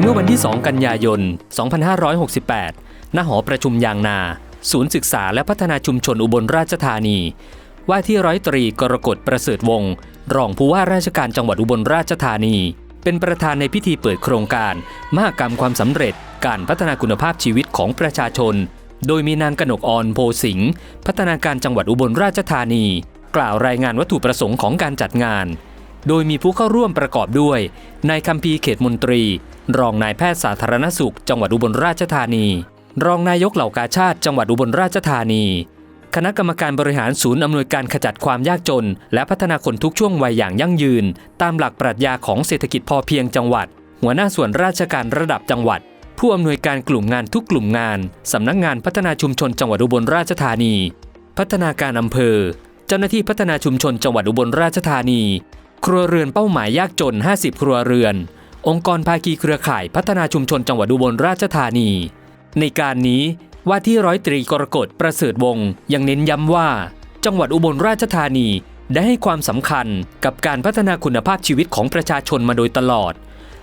เมื่อวันที่ 2 กันยายน 2568 ณ หอประชุมยางนา ศูนย์ศึกษาและพัฒนาชุมชนอุบลราชธานี ว่าที่ร้อยตรีกรกฎประเสริฐวงศ์รองผู้ว่าราชการจังหวัดอุบลราชธานี เป็นประธานในพิธีเปิดโครงการ มหกรรมความสำเร็จ การพัฒนาคุณภาพชีวิตของประชาชน โดยมีนางกนกออนโพสิงห์พัฒนาการจังหวัดอุบลราชธานี กล่าวรายงานวัตถุประสงค์ของการจัดงาน โดยมีผู้เข้าร่วมประกอบด้วยนายคัมพีเขตมนตรี รองนายแพทย์สาธารณสุข จังหวัดอุบลราชธานี รองนายกเหล่ากาชาติ จังหวัดอุบลราชธานี คณะกรรมการบริหารศูนย์อำนวยการขจัดความยากจน และพัฒนาคนทุกช่วงวัยอย่างยั่งยืน ตามหลักปรัชญาของเศรษฐกิจพอเพียงจังหวัด หัวหน้าส่วนราชการระดับจังหวัด ผู้อำนวยการกลุ่มงานทุกกลุ่มงานสำนักงานพัฒนาชุมชนจังหวัดอุบลราชธานี พัฒนาการอำเภอ เจ้าหน้าที่พัฒนาชุมชนจังหวัดอุบลราชธานี ครัวเรือนเป้าหมายยากจน 50 ครัวเรือน องค์กรภาคีเครือข่ายพัฒนาชุมชนจังหวัดอุบลราชธานี ในการนี้ว่าที่ร้อยตรีกรกฎประเสริฐวงศ์ยังเน้นย้ำว่า จังหวัดอุบลราชธานีได้ให้ความสำคัญกับการพัฒนาคุณภาพชีวิตของประชาชนมาโดยตลอด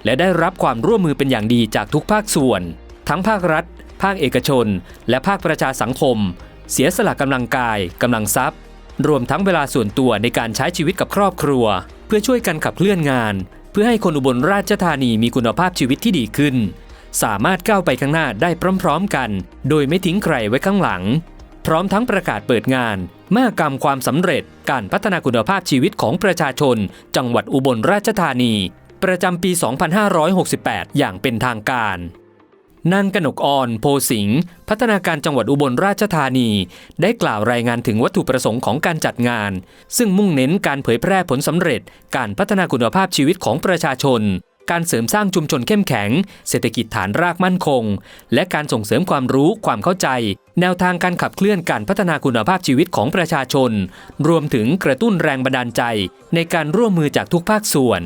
และได้รับความร่วมมือเป็นอย่างดีจากทุกภาคส่วน ทั้งภาครัฐ ภาคเอกชน และภาคประชาสังคม เสียสละกำลังกายกำลังทรัพย์ รวมทั้งเวลาส่วนตัวในการใช้ชีวิตกับครอบครัว เพื่อช่วยกันขับเคลื่อนงาน เพื่อให้คนอุบลราชธานีมีคุณภาพชีวิตที่ดีขึ้น สามารถก้าวไปข้างหน้าได้พร้อมๆกัน โดยไม่ทิ้งใครไว้ข้างหลัง พร้อมทั้งประกาศเปิดงานมหกรรมความสำเร็จการพัฒนาคุณภาพชีวิตของประชาชน จังหวัดอุบลราชธานี ประจำปี 2568 อย่างเป็นทางการ นางกนกออนโพสิงห์พัฒนาการจังหวัดอุบลราชธานี ได้กล่าวรายงานถึงวัตถุประสงค์ของการจัดงาน ซึ่งมุ่งเน้นการเผยแพร่ผลสำเร็จ การพัฒนาคุณภาพชีวิตของประชาชน การเสริมสร้างชุมชนเข้มแข็ง เศรษฐกิจฐานรากมั่นคง และการส่งเสริมความรู้ความเข้าใจ แนวทางการขับเคลื่อนการพัฒนาคุณภาพชีวิตของประชาชน รวมถึงกระตุ้นแรงบันดาลใจ ในการร่วมมือจากทุกภาคส่วน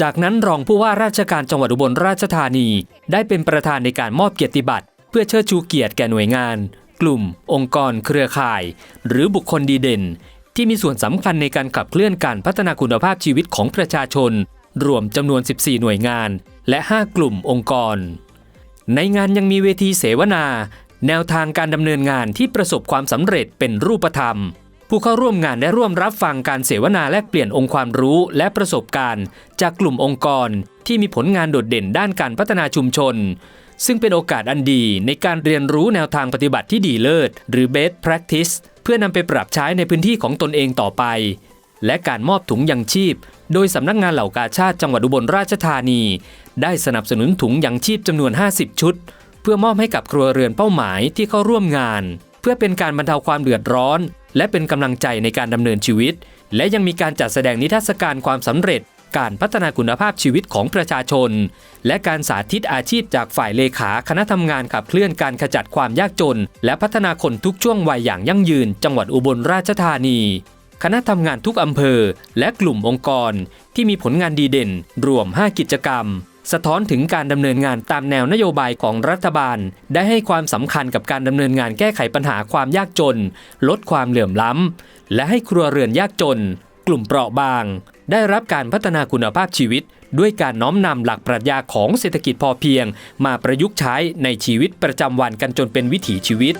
จากนั้นรองผู้ว่าราชการจังหวัดอุบลราชธานี ได้เป็นประธานในการมอบเกียรติบัตร เพื่อเชิดชูเกียรติแก่หน่วยงาน กลุ่ม องค์กร เครือข่าย หรือบุคคลดีเด่น ที่มีส่วนสำคัญในการขับเคลื่อนการพัฒนาคุณภาพชีวิตของประชาชน รวมจำนวน 14 หน่วยงาน และ 5 กลุ่มองค์กร ในงานยังมีเวทีเสวนา แนวทางการดำเนินงานที่ประสบความสำเร็จเป็นรูปธรรม ผู้เข้าร่วมงานได้ร่วมรับฟังการเสวนาแลกเปลี่ยนองค์ความรู้และประสบการณ์ จากกลุ่มองค์กรที่มีผลงานโดดเด่นด้านการพัฒนาชุมชน ซึ่งเป็นโอกาสอันดีในการเรียนรู้แนวทางปฏิบัติที่ดีเลิศ หรือ best practice เพื่อนำไปปรับใช้ในพื้นที่ของตนเองต่อไป และการมอบถุงยังชีพ โดยสำนักงานเหล่ากาชาติจังหวัดอุบลราชธานี ได้สนับสนุนถุงยังชีพจำนวน 50 ชุด เพื่อมอบให้กับครัวเรือนเป้าหมายที่เข้าร่วมงาน เพื่อเป็นการบรรเทาความเดือดร้อน และเป็นกำลังใจในการดำเนินชีวิต และยังมีการจัดแสดงนิทรรศการความสำเร็จ การพัฒนาคุณภาพชีวิตของประชาชน และการสาธิตอาชีพจากฝ่ายเลขาคณะทำงานขับเคลื่อนการขจัดความยากจน และพัฒนาคนทุกช่วงวัยอย่างยั่งยืน จังหวัดอุบลราชธานีคณะทำงานทุกอำเภอ และกลุ่มองค์กร ที่มีผลงานดีเด่น รวม 5 กิจกรรม สะท้อนถึงการดำเนินงานตามแนวนโยบายของรัฐบาล ได้ให้ความสำคัญกับการดำเนินงานแก้ไขปัญหาความยากจน ลดความเหลื่อมล้ำ และให้ครัวเรือนยากจน กลุ่มเปราะบาง ได้รับการพัฒนาคุณภาพชีวิต ด้วยการน้อมนำหลักปรัชญาของเศรษฐกิจพอเพียง มาประยุกต์ใช้ในชีวิตประจำวันกันจนเป็นวิถีชีวิต